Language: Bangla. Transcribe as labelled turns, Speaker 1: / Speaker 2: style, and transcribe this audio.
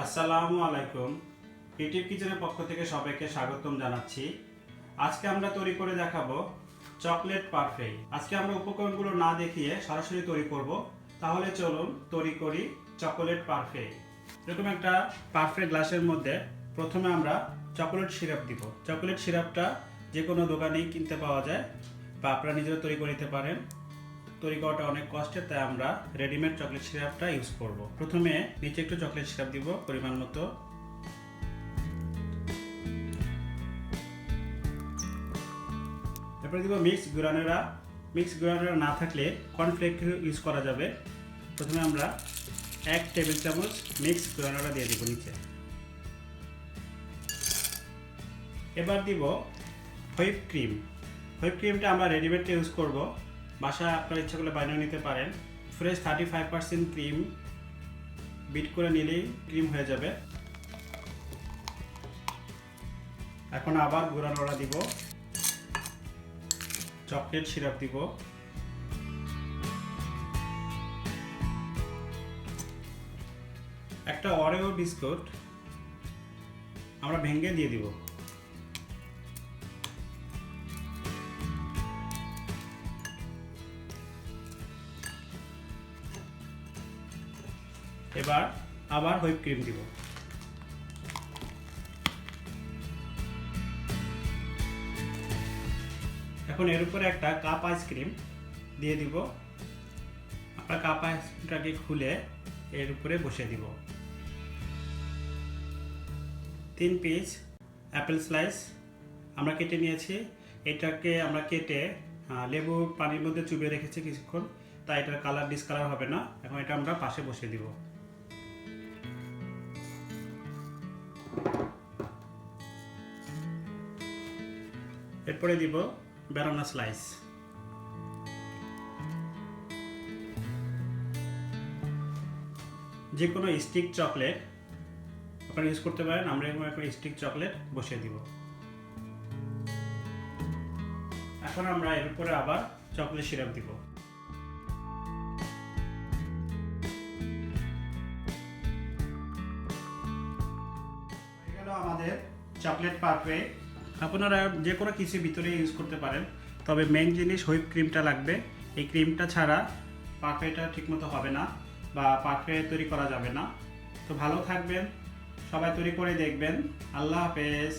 Speaker 1: আসসালামু আলাইকুম। ক্রিয়েটিভ কিচেনের পক্ষ থেকে সবাইকে স্বাগতম জানাচ্ছি। আজকে আমরা তৈরি করে দেখাবো চকলেট পারফে আজকে আমরা উপকরণগুলো না দেখিয়ে সরাসরি তৈরি করব। তাহলে চলুন তৈরি করি চকোলেট পারফে এরকম একটা পারফে গ্লাসের মধ্যে প্রথমে আমরা চকোলেট সিরাপ দিব। চকোলেট সিরাপটা যে কোনো দোকানেই কিনতে পাওয়া যায় বা আপনারা নিজেরা তৈরি করে নিতে পারেন। তৈরি করাটা অনেক কষ্টের তাই আমরা রেডিমেড চকলেট সিরাপটা ইউজ করব। প্রথমে নিচে একটু চকলেট সিরাপ দিব পরিমাণ মতো। এরপরে দিব মিক্স গ্রানুলা মিক্স গ্রানুলা না থাকলে কর্নফ্লেক্স ইউজ করা যাবে। প্রথমে আমরা এক টেবিল চামচ মিক্স গ্রানুলা দিয়ে দিব নিচে। এবার দিব হুইপ ক্রিম। হুইপ ক্রিমটা আমরা রেডিমেডটা ইউজ করব। বাসায় আপনার ইচ্ছা করলে বানিয়ে নিতে পারেন। Fresh thirty five percent cream beat করে নিলেই ক্রিম হয়ে যাবে। এখন আবার গুঁড়া নোড়া দিব। চকলেট সিরাপ দিব। একটা অরেও বিস্কুট আমরা ভেঙে দিয়ে দিব। এবার আবার হুইপ ক্রিম দিব। এখন এর উপরে একটা কাপ আইসক্রিম দিয়ে দিব। আপনার কাপ আইসক্রিমটাকে খুলে এর উপরে বসে দিব। তিন পিস অ্যাপেল স্লাইস আমরা কেটে নিয়েছি। এটাকে আমরা কেটে লেবু পানির মধ্যে চুবিয়ে রেখেছি কিছুক্ষণ। তাই এটার কালার ডিসকালার হবে না। এখন এটা আমরা পাশে বসে দিব। এরপরে দিব ব্যানানা স্লাইস যে কোনো স্টিক চকলেট আপনারা ইউজ করতে পারেন, আমরা এরকম একটা স্টিক চকলেট বসিয়ে দিব। এখন আমরা এর উপরে আবার চকলেট সিরাপ দিব। আমাদের চকলেট পারফে আপনারা যে কোনো কিছু ভিতরে ইউজ করতে পারেন, তবে মেন জিনিস হুইপ ক্রিমটা লাগবে। এই ক্রিমটা ছাড়া পারফেটা ঠিকমতো হবে না বা পারফে তৈরি করা যাবে না। তো ভালো থাকবেন, সবাই তৈরি করে দেখবেন। আল্লাহ হাফেজ।